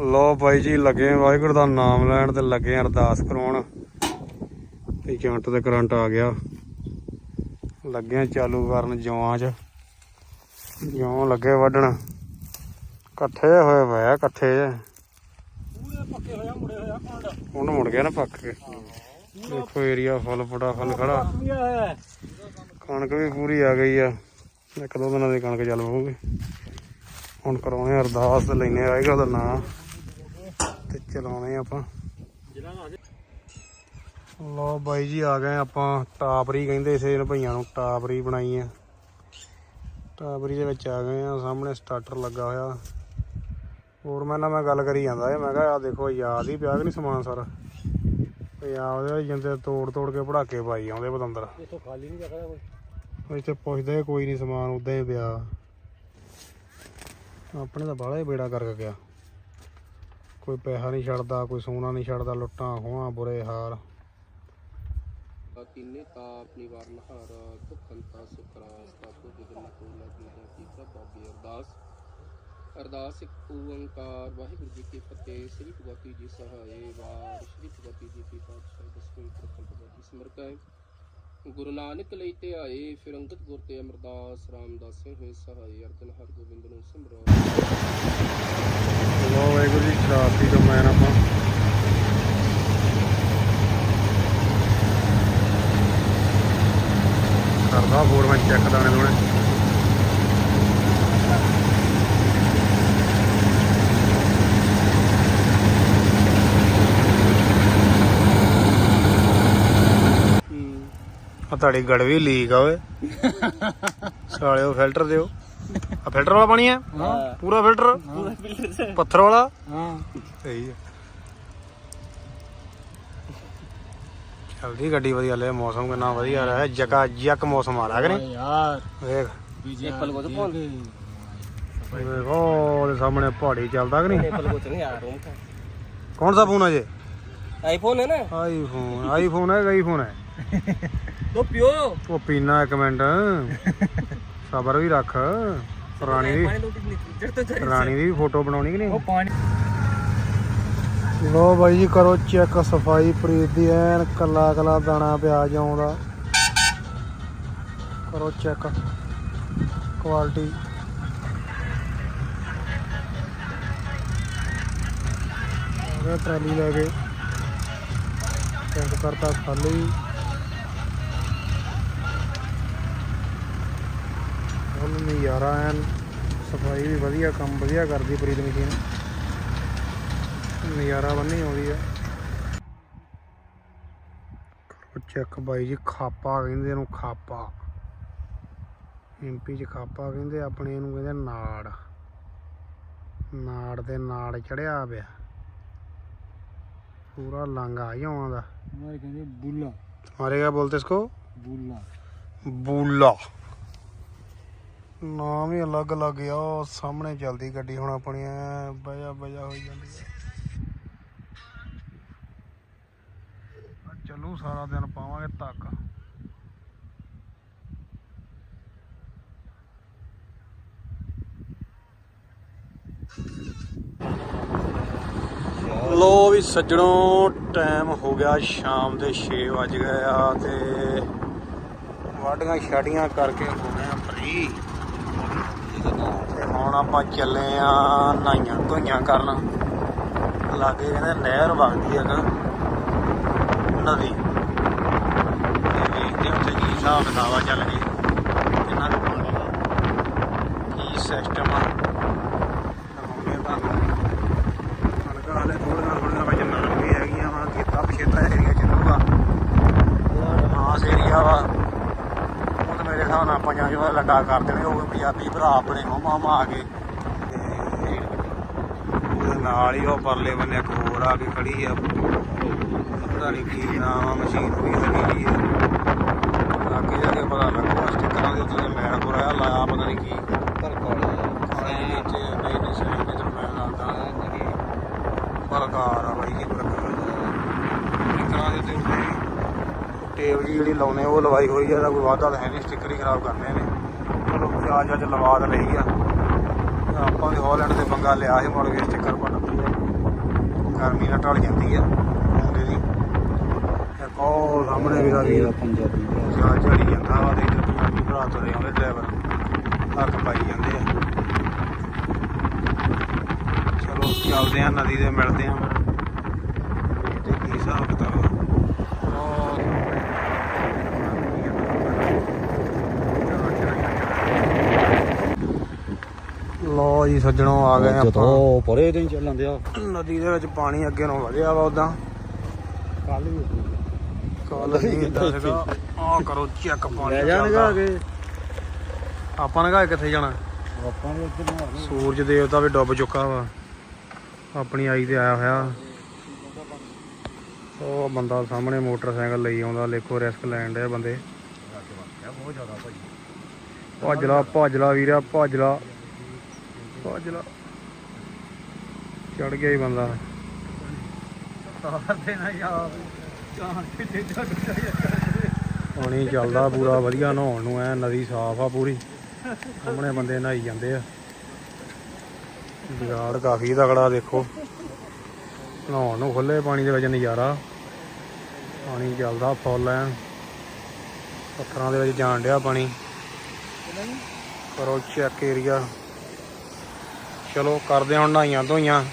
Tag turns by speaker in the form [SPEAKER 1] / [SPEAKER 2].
[SPEAKER 1] ਲੋ ਬਾਈ ਜੀ, ਲੱਗੇ ਵਾਹਿਗੁਰੂ ਦਾ ਨਾਮ ਲੈਣ ਤੇ ਲੱਗੇ ਅਰਦਾਸ ਕਰਾਉਣ। ਤੇ ਜੰਟ ਤੇ ਕਰੰਟ ਆ ਗਿਆ। ਲੱਗੇ ਚਾਲੂ ਕਰਨ ਜਵਾਂ ਚ। ਜਵਾਂ ਲੱਗੇ ਵੱਢਣ। ਇਕੱਠੇ ਹੋਏ ਪਏ ਆ, ਇਕੱਠੇ।
[SPEAKER 2] ਪੂਰੇ
[SPEAKER 1] ਹੁਣ ਮੁੜ ਗਿਆ ਨਾ ਪੱਕ ਕੇ। ਦੇਖੋ ਏਰੀਆ ਫੁੱਲ ਫਟਾ ਫੁੱਲ ਖੜਾ। ਕਣਕ ਵੀ ਪੂਰੀ ਆ ਗਈ ਆ। ਇੱਕ ਦੋ ਦਿਨਾਂ ਦੀ ਕਣਕ ਚੱਲ ਪਊਗੀ। ਹੁਣ ਕਰਾਉਣੇ ਅਰਦਾਸ ਲੈਨੇ ਆਏਗਾ ਉਹਦਾ ਨਾਂ। ਤੇ ਚਲਾਉਣੇ ਆਪਾਂ। ਲੋ ਬਾਈ ਜੀ ਆ ਗਏ ਆਪਾਂ ਟਾਪਰੀ ਕਹਿੰਦੇ ਸੀ ਇਹਨਾਂ ਭਈਆਂ ਨੂੰ ਟਾਪਰੀ ਬਣਾਈ ਆ। ਟਾਪਰੀ ਦੇ ਵਿੱਚ ਆ ਗਏ ਆ ਸਾਹਮਣੇ ਸਟਾਰਟਰ ਲੱਗਾ ਹੋਇਆ। ਹੋਰ ਮੈਂ ਨਾ ਮੈਂ ਗੱਲ ਕਰੀ ਜਾਂਦਾ ਸੀ ਮੈਂ ਕਿਹਾ ਆ ਦੇਖੋ ਯਾਦ ਹੀ ਪਿਆ ਕਿ ਨਹੀਂ ਸਮਾਨ ਸਾਰਾ। ਤੇ ਆ ਉਹਦੇ ਜਿੰਦੇ ਤੋੜ ਤੋੜ ਕੇ ਪੜਾਕੇ ਪਾਈ ਆਉਂਦੇ ਬਤੰਦਰ
[SPEAKER 2] ਇਥੋਂ ਖਾਲੀ ਨਹੀਂ ਰੱਖਦਾ ਕੋਈ।
[SPEAKER 1] ਇੱਥੇ ਪੁੱਛਦੇ ਕੋਈ ਨਹੀਂ ਸਮਾਨ ਉਦਾਂ ਹੀ ਪਿਆ। ਆਪਣੇ ਤਾਂ ਬਾਹਲਾ ਹੀ ਬੇੜਾ ਕਰਕੇ ਗਿਆ। ਕੋਈ ਪੈਸਾ ਨਹੀਂ ਛੱਡਦਾ, ਕੋਈ ਸੋਨਾ ਨਹੀਂ ਛੱਡਦਾ, ਲੁੱਟਾਂ, ਖੋਹਾਂ, ਬੁਰੇ ਹਾਲ।
[SPEAKER 3] ਤਿੰਨੇ ਤਾਪ ਨਿਵਾਰਨ ਹਾਰ ਦੁਖੰਤਾ ਸੁਖਰਾਸ ਤਾਪੋ ਜਗਨ ਕੋ ਲਗੀ ਹੈ ਕੀ ਪ੍ਰਭਾਗੇ ਅਰਦਾਸ। ਅਰਦਾਸ ਇੱਕ ਓੰਕਾਰ, ਵਾਹਿਗੁਰੂ ਜੀ ਕੀ ਫਤਿਹ, ਸ੍ਰੀ ਭਗਵਤੀ ਜੀ ਸਹਾਏ, ਵਾਰ, ਸ੍ਰੀ ਭਗਵਤੀ ਜੀ ਕੀ ਪਾਤਸ਼ਾਹ, ਦਸਵੇਂ ਪ੍ਰਥਮ ਭਗਵਤੀ ਸਿਮਰਤੈ ਗੁਰੂ ਨਾਨਕ ਲਈ ਤੇ ਆਏ ਫਿਰ ਅੰਗਦ ਗੁਰ ਤੇ ਅਮਰਦਾਸ ਰਾਮਦਾਸੇ ਹੋਏ ਸਹਾਏ ਅਰਜਨ ਹਰ ਨੂੰ ਸਿਮਰੋ
[SPEAKER 1] ਲੋ ਵਾਹਿਗੁਰੂ ਜੀ ਸ਼ਰਾਬੀ ਤੋਂ ਮੈਂ ਆਪਾਂ ਕਰਦਾ ਫੋਰ ਮੈਂ ਚੈੱਕ ਦਾਣੇ ਦੋਣੇ ਆ ਤੁਹਾਡੀ ਗੜਵੀ ਲੀਕ ਆ ਓਏ। ਸਾਲਿਓ ਫਿਲਟਰ ਦਿਓ। ਆ ਫਿਲਟਰ ਵਾਲਾ ਪਾਣੀ ਆ? ਪੂਰਾ ਫਿਲਟਰ? ਪੱਥਰ ਵਾਲਾ?
[SPEAKER 2] ਹਾਂ।
[SPEAKER 1] ਸਹੀ ਹੈ ਚਲਦੀ ਗੱਡੀ ਵਧੀਆ ਲੈ ਮੌਸਮ ਕਿੰਨਾ ਵਧੀਆ ਰਿਹਾ। ਜਕਾ ਜੱਕ ਮੌਸਮ ਆ ਰਿਹਾ ਕਿ ਨਹੀਂ?
[SPEAKER 2] ਯਾਰ।
[SPEAKER 1] ਵੇਖ।
[SPEAKER 2] ਐਪਲ ਕੋ ਫੋਨ
[SPEAKER 1] ਵੇਖ ਉਹ ਉਹਦੇ ਸਾਹਮਣੇ ਪਹਾੜੀ ਚੱਲਦਾ ਕਿ ਨਹੀਂ?
[SPEAKER 2] ਐਪਲ ਕੋ ਨਹੀਂ ਆ ਰੂਮ
[SPEAKER 1] ਕੌਣ ਸਾ ਫੋਨ ਹੈ ਜੇ?
[SPEAKER 2] ਆਈਫੋਨ ਹੈ ਨਾ।
[SPEAKER 1] ਆਈਫੋਨ ਆਈਫੋਨ ਹੈ ਗਈ ਫੋਨ ਹੈ?
[SPEAKER 2] ਤੋ ਪਿਓ।
[SPEAKER 1] ਉਹ ਪੀਣਾ ਇੱਕ ਮਿੰਟ। ਸਬਰ ਵੀ ਰੱਖ। ਪੁਰਾਣੀ ਦੀ ਪੁਰਾਣੀ ਦੀ ਵੀ ਫੋਟੋ ਬਣਾਉਣੀ ਕਿ ਨਹੀਂ?
[SPEAKER 2] ਉਹ ਪਾਣੀ
[SPEAKER 1] ਲੋ ਬਾਈ ਜੀ ਕਰੋ ਚੈੱਕ ਸਫ਼ਾਈ ਪ੍ਰੀਤ ਦੀ ਐਨ ਕੱਲਾ ਕੱਲਾ ਦਾਣਾ ਪਿਆਜ ਆਉਂਦਾ ਕਰੋ ਚੈੱਕ ਕੁਆਲਿਟੀ। ਉਹ ਟਰਾਲੀ ਲੈ ਕੇ। ਟੈਂਕ ਕਰਤਾ ਖਾਲੀ। ਹੁਣ ਨਜ਼ਾਰਾ ਐਨ ਸਫ਼ਾਈ ਵੀ ਵਧੀਆ ਕੰਮ ਵਧੀਆ ਕਰਦੀ ਪ੍ਰੀਤ ਮਸ਼ੀਨ ਨਜ਼ਾਰਾ ਬੰਨੀ ਆਉਂਦੀ ਆ। ਚੈੱਕ ਬਾਈ ਜੀ ਖਾਪਾ ਕਹਿੰਦੇ ਇਹਨੂੰ ਖਾਪਾ। ਐਮਪੀ ਚ ਖਾਪਾ ਕਹਿੰਦੇ ਆਪਣੇ ਇਹਨੂੰ ਕਹਿੰਦੇ ਨਾੜ। ਨਾੜ ਦੇ ਨਾੜ ਚੜਿਆ ਪਿਆ। ਪੂਰਾ ਲਾਂਗਾ ਹੀ ਆਉਂਦਾ
[SPEAKER 2] ਮਾਰੇ ਕਹਿੰਦੇ ਬੁੱਲਾ।
[SPEAKER 1] ਮਾਰੇ ਕਿਆ ਬੋਲਤੇ ਇਸਕੋ?
[SPEAKER 2] ਬੁੱਲਾ।
[SPEAKER 1] ਬੂਲਾ। ਨਾਮ ਹੀ ਅਲੱਗ ਅਲੱਗ ਆ, ਉਹ ਸਾਹਮਣੇ ਚੱਲਦੀ ਗੱਡੀ ਹੁਣ ਆਪਣੀ, ਐ ਬਜਾ ਬਜਾ ਹੋਈ ਜਾਂਦੀ ਆ। ਆ ਚੱਲੂ ਸਾਰਾ ਦਿਨ ਪਾਵਾਂਗੇ ਤੱਕ। ਲੋ ਵੀ ਸੱਜਣੋ ਟਾਈਮ ਹੋ ਗਿਆ ਸ਼ਾਮ ਦੇ 6 ਵਜ ਗਏ ਆ ਤੇ ਵਾਢੀਆਂ ਛਾੜੀਆਂ ਕਰਕੇ ਹੋ ਆ ਫਰੀ ਤੇ ਹੁਣ ਆਪਾਂ ਚੱਲੇ ਆ ਨਾਈਆਂ ਧੋਈਆਂ ਕਰਨ। ਲਾਗੇ ਕਹਿੰਦੇ ਨਹਿਰ ਵਗਦੀ ਹੈਗਾ ਨਦੀ। ਤੇ ਵੇਖਦੇ ਉੱਥੇ ਕੀ ਹਿਸਾਬ ਕਿਤਾਬ ਚੱਲ ਗਈ ਇਹਨਾਂ ਕੁ ਪਾਣੀ ਕੀ ਸਿਸਟਮ ਆ ਦਿਖਾਉਂਦੇ ਆ ਤੁਹਾਨੂੰ ਕਣਕਾਂ ਹਾਲੇ ਥੋੜੀਆਂ ਥੋੜੀਆਂ ਵਿੱਚ ਨਰਮ ਵੀ ਹੈਗੀਆਂ ਵਾ ਕੀਤਾ ਪਛੇਤਾ ਏਰੀਆ ਚੱਲੂਗਾ ਮਾਸ ਏਰੀਆ ਵਾ ਉਹ ਤਾਂ ਮੇਰੇ ਹਿਸਾਬ ਨਾਲ ਲੱਗਾ ਕਰ ਦੇਣੇ ਉਹ ਪੰਜਾਬੀ ਭਰਾ ਆਪਣੇ ਉਹ ਮਾਮਾ ਆ ਕੇ। ਉਹਦੇ ਨਾਲ ਹੀ ਉਹ ਪਰਲੇ ਬੰਨੇ ਇੱਕ ਹੋਰ ਆ ਕੇ ਖੜੀ ਆ। ਪਤਾ ਨਹੀਂ ਕੀ ਨਾਮ ਆ, ਮਸ਼ੀਨ ਵੀ ਲੱਗੀ ਆ। ਅੱਗੇ ਜਾ ਕੇ ਪਤਾ ਲੱਗੂਗਾ ਸਟਿੱਕਰਾਂ ਦੇ ਉੱਤੇ ਮੈਲ ਪੁਰਾਇਆ ਲਾਇਆ ਪਤਾ ਨਹੀਂ ਕੀ
[SPEAKER 3] ਪਰ ਕੋਲ
[SPEAKER 1] ਕਾਲੇ ਤੇ ਨਹੀਂ ਨਹੀਂ ਸਹੀ ਕਿਧਰ ਮੈਲ ਲਾਉਂਦਾ ਪ੍ਰਕਾਰ ਆ ਬਾਈ ਜੀ ਪ੍ਰਕਾਰ ਸਟਿੱਕਰਾਂ ਦੇ ਉੱਤੇ ਉੱਤੇ ਟੇਪ ਜੀ ਜਿਹੜੀ ਲਾਉਨੇ ਉਹ ਲਵਾਈ ਹੋਈ ਆ, ਇਹਦਾ ਕੋਈ ਵਾਧਾ ਤਾਂ ਹੈ ਨਹੀਂ ਸਟicker ਹੀ ਖਰਾਬ ਕਰਨੇ ਨੇ। ਚਲੋ ਅੱਜ ਅੱਜ ਲਵਾ ਤਾਂ ਲਈ ਆ। ਆਪਾਂ ਵੀ ਹਾਲੈਂਡ ਦੇ ਬੰਗਾ ਲਿਆ ਸੀ, ਮੁੜ ਕੇ ਚੱਕਰ ਪੜਦੀ ਹੈ ਗਰਮੀ ਨਾਲ ਢਲ ਜਾਂਦੀ ਹੈ ਬੰਦੇ ਦੀ। ਇੱਕ ਉਹ ਸਾਹਮਣੇ ਵੀਰਾ ਵੀਰ
[SPEAKER 2] ਪੰਜਾਬੀ
[SPEAKER 1] ਜਾ ਝੜੀ ਜਾਂਦਾ ਵਾ ਤੇ ਇੱਧਰ ਪੰਜਾਬੀ ਭਰਾ ਤੁਰੇ ਆਉਂਦੇ ਡਰਾਈਵਰ ਹੱਕ ਪਾਈ ਜਾਂਦੇ ਆ। ਚਲੋ, ਚੱਲਦੇ ਆ, ਨਦੀ ਦੇ ਮਿਲਦੇ ਆ ਫਿਰ ਤੇ ਕੀ ਹਿਸਾਬ ਕਿਤਾਬ ਆ। ਉਹ ਲੋ ਜੀ ਸੱਜਣੋ ਆ ਗਏ ਆਪਾਂ।
[SPEAKER 2] ਜਦੋਂ ਪਰੇ ਦਿਨ ਚੱਲਣ ਆ
[SPEAKER 1] ਨਦੀ ਦੇ ਵਿੱਚ ਪਾਣੀ ਅੱਗੇ ਨੂੰ ਵਧਿਆ ਵਾ ਉਦਾਂ।
[SPEAKER 2] ਕੱਲ ਵੀ
[SPEAKER 1] ਕਾਲ ਨਹੀਂ ਇਦਾਂ ਸੀਗਾ ਆ ਕਰੋ ਚੈੱਕ ਪਾਣੀ
[SPEAKER 2] ਲੈ ਜਾਣਗਾ
[SPEAKER 1] ਚੱਲਦਾ।
[SPEAKER 2] ਅਗੇ।
[SPEAKER 1] ਆਪਾਂ ਨੇ ਕਿੱਥੇ ਜਾਣਾ?
[SPEAKER 2] ਆਪਾਂ ਵੀ ਉੱਧਰ ਨੂੰ
[SPEAKER 1] ਸੂਰਜ ਦੇਵਤਾ ਵੀ ਡੁੱਬ ਚੁੱਕਾ ਵਾ। ਆਪਣੀ ਆਈ ਤੇ ਆਇਆ ਹੋਇਆ। ਉਹ ਬੰਦਾ ਸਾਹਮਣੇ ਮੋਟਰਸਾਈਕਲ ਲਈ ਆਉਂਦਾ। ਲੇਖੋ ਰਿਸਕ ਲੈਣ ਡਿਆ ਬੰਦੇ।
[SPEAKER 2] ਬਹੁਤ ਜ਼ਿਆਦਾ ਭਾਈ
[SPEAKER 1] ਭੱਜ ਲਾ ਭੱਜ ਲਾ ਵੀਰਾ ਭੱਜ ਲਾ। ਚੜ ਗਿਆ ਹੀ ਬੰਦਾ।
[SPEAKER 2] ਤਾਰ ਦੇ ਨਾ ਯਾਰ ਚਾਹ ਕਿਤੇ ਜਾ
[SPEAKER 1] ਪਾਣੀ ਚੱਲਦਾ ਪੂਰਾ ਵਧੀਆ ਨਹਾਉਣ ਨੂੰ ਐ ਨਦੀ ਸਾਫ਼ ਆ ਪੂਰੀ। ਸਾਹਮਣੇ ਬੰਦੇ ਨਹਾਈ ਜਾਂਦੇ ਆ। ਜਗਾੜ ਕਾਫੀ ਤਗੜਾ ਦੇਖੋ। ਨਹਾਉਣ ਨੂੰ ਖੁੱਲੇ ਪਾਣੀ ਦੇ ਵਿੱਚ ਨਜ਼ਾਰਾ। ਪਾਣੀ ਚੱਲਦਾ ਫੁੱਲ ਐ ਪੱਥਰਾਂ ਦੇ ਵਿੱਚ ਜਾਣ ਡਿਆ ਪਾਣੀ। ਕਰੋ ਚੈੱਕ ਏਰੀਆ ਚਲੋ ਕਰਦੇ ਹਾਂ ਹੁਣ ਨਹਾਈਆਂ ਧੋਈਆਂ।